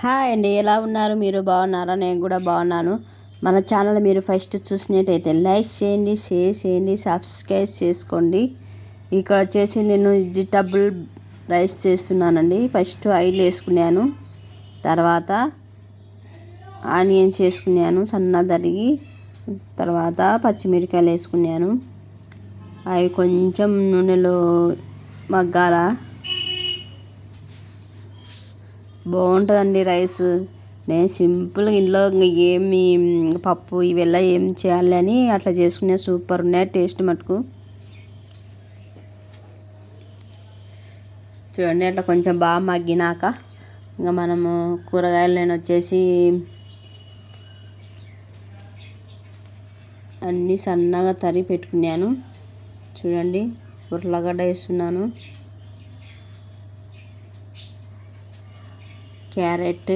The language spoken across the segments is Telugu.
హాయ్ అండి. ఎలా ఉన్నారు? మీరు బాగున్నారా? నేను కూడా బాగున్నాను. మన ఛానల్ మీరు ఫస్ట్ చూసినట్టయితే లైక్ చేయండి షేర్ చేయండి సబ్స్క్రైబ్ చేసుకోండి. ఇక్కడ వచ్చేసి నేను వెజిటబుల్ రైస్ చేస్తున్నానండి. ఫస్ట్ ఆయిల్ వేసుకున్నాను. తర్వాత ఆనియన్స్ వేసుకున్నాను సన్న తరిగి తర్వాత పచ్చిమిరకాయలు వేసుకున్నాను. అవి కొంచెం నూనెలో మగ్గాల? బాగుంటుందండి రైస్. నేను సింపుల్గా ఇంట్లో ఏమి పప్పు ఇవెల్లా ఏం చేయాలి అని అట్లా చేసుకునే సూపర్ ఉన్నాయి. టేస్ట్ మటుకు. చూడండి అట్లా కొంచెం బాగా మగ్గినాక ఇంకా మనము కూరగాయలు నేను వచ్చేసి అన్నీ సన్నగా తరి పెట్టుకున్నాను. చూడండి ఉర్లగడ్డ వేస్తున్నాను. క్యారెట్.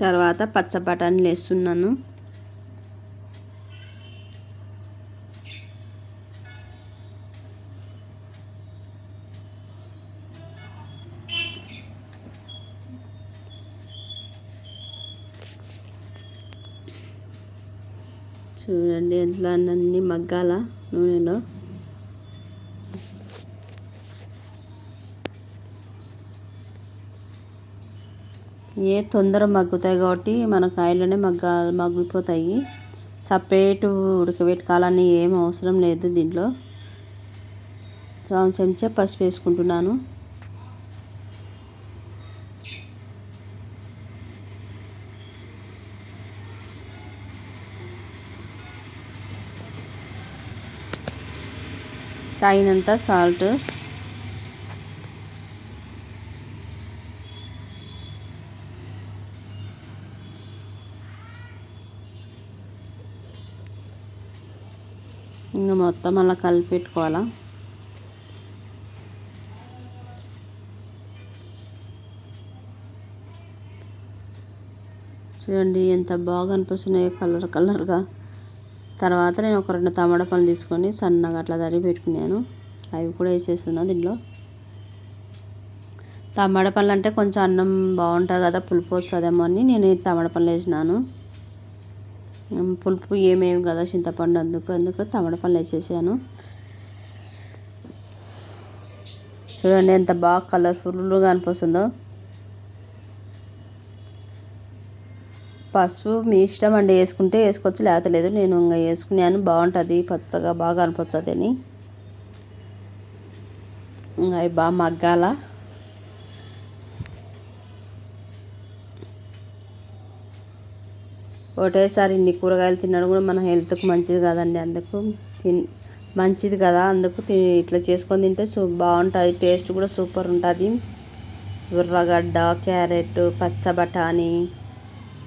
తర్వాత పచ్చ బఠానీలు వేస్తున్నాను. చూడండి ఎట్లా అన్నీ మగ్గాల నూనెలో. ఏ తొందర మగ్గుతాయి కాబట్టి మన కాయలోనే మగ్గ మగ్గిపోతాయి. సపరేటు ఉడకబెట్టుకోవాలని ఏం అవసరం లేదు దీంట్లో. చెంచా పసుపు వేసుకుంటున్నాను. తగినంత సాల్ట్ ఇంకా మొత్తం అలా కలిపి పెట్టుకోవాలా చూడండి ఎంత బాగా అనిపిస్తున్నాయో కలర్ కలర్గా. తర్వాత నేను ఒక రెండు టమాటా పళ్ళు తీసుకొని సన్నగా అట్లా తరిగి పెట్టుకున్నాను. అవి కూడా వేసేస్తున్నాను దీంట్లో. తమ్మడ పళ్ళు అంటే కొంచెం అన్నం బాగుంటుంది కదా పులుపు వస్తుందేమో అని నేను టమాటా పళ్ళు వేసినాను. పులుపు ఏమేమి కదా చింతపండు అందుకు అందుకు టమాటా పళ్ళు వేసేసాను. చూడండి ఎంత బాగా కలర్ఫుల్గా అనిపిస్తుందో. పసుపు మీ ఇష్టం అండి వేసుకుంటే వేసుకోవచ్చు లేకపోతే లేదు నేను ఇంకా వేసుకున్నాను బాగుంటుంది పచ్చగా బాగా అనిపించదు అని. ఇంకా అవి బాగా మగ్గాల. ఒకటేసారి ఇన్ని కూరగాయలు తినడం కూడా మన హెల్త్కు మంచిది కదండి అందుకు తిన్ మంచిది కదా అందుకు ఇట్లా చేసుకొని తింటే సూ బాగుంటుంది టేస్ట్ కూడా సూపర్ ఉంటుంది. ఉర్రగడ్డ క్యారెట్ పచ్చ బఠానీ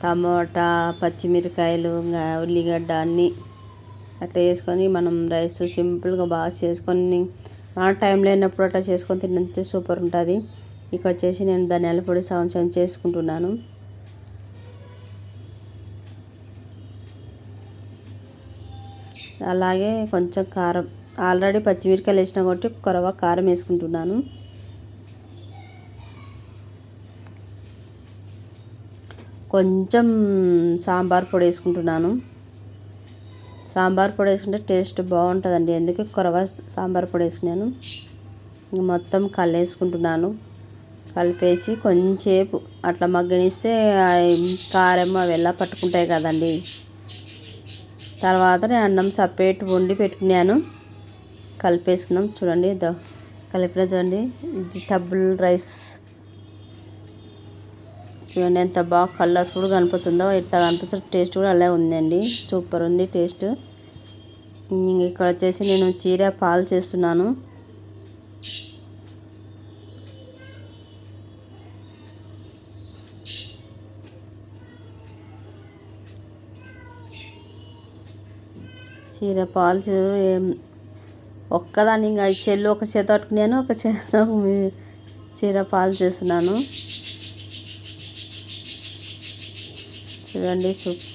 టమోటా పచ్చిమిరకాయలు ఇంకా ఉల్లిగడ్డ అన్నీ అట్లా వేసుకొని మనం రైస్ సింపుల్గా బాగా చేసుకొని మన టైం లేనప్పుడు అట్లా చేసుకొని తినంటే సూపర్ ఉంటుంది. ఇక వచ్చేసి నేను ధనియాల పొడి సంవత్సరం చేసుకుంటున్నాను. అలాగే కొంచెం కారం. ఆల్రెడీ పచ్చిమిరకాయలు వేసిన కాబట్టి కొరవ కారం వేసుకుంటున్నాను. కొంచెం సాంబార్ పొడి వేసుకుంటున్నాను. సాంబార్ పొడి వేసుకుంటే టేస్ట్ బాగుంటుందండి. ఎందుకు కొరవ సాంబార్ పొడి వేసుకున్నాను. మొత్తం కలిపేసుకుంటున్నాను. కలిపేసి కొంచెంసేపు అట్లా మగ్గనిస్తే కారం అవి ఎలా పట్టుకుంటాయి కదండి. తర్వాత నేను అన్నం సపరేట్ వండి పెట్టుకున్నాను. కలిపేసుకుందాం. చూడండి కలిపిన చూడండి. టబుల్ రైస్ చూడండి ఎంత బాగా కలర్ఫుల్గా కనిపిస్తుందో ఇట్లా కనిపిస్తుంది టేస్ట్ కూడా అలాగే ఉందండి. సూపర్ ఉంది టేస్ట్ ఇక్కడ వచ్చేసి నేను చీర పాలు చేస్తున్నాను. చీర పాలు ఒక్కదాన్ని ఇంకా చెల్లు ఒక చేత పట్టుకున్నాను ఒక చేత చీర పాలు చేస్తున్నాను. చూడండి సూప్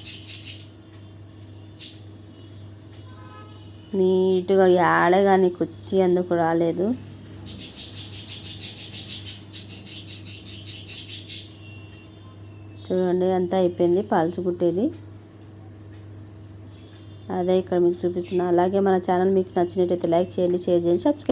నీట్గా యాడే కానీ కుచ్చి అందుకు రాలేదు? చూడండి అంతా అయిపోయింది పాల్చుకుట్టేది అదే ఇక్కడ మీకు చూపిస్తున్నా. అలాగే మన ఛానల్ మీకు నచ్చినట్టయితే లైక్ చేయండి షేర్ చేయండి సబ్స్క్రైబ్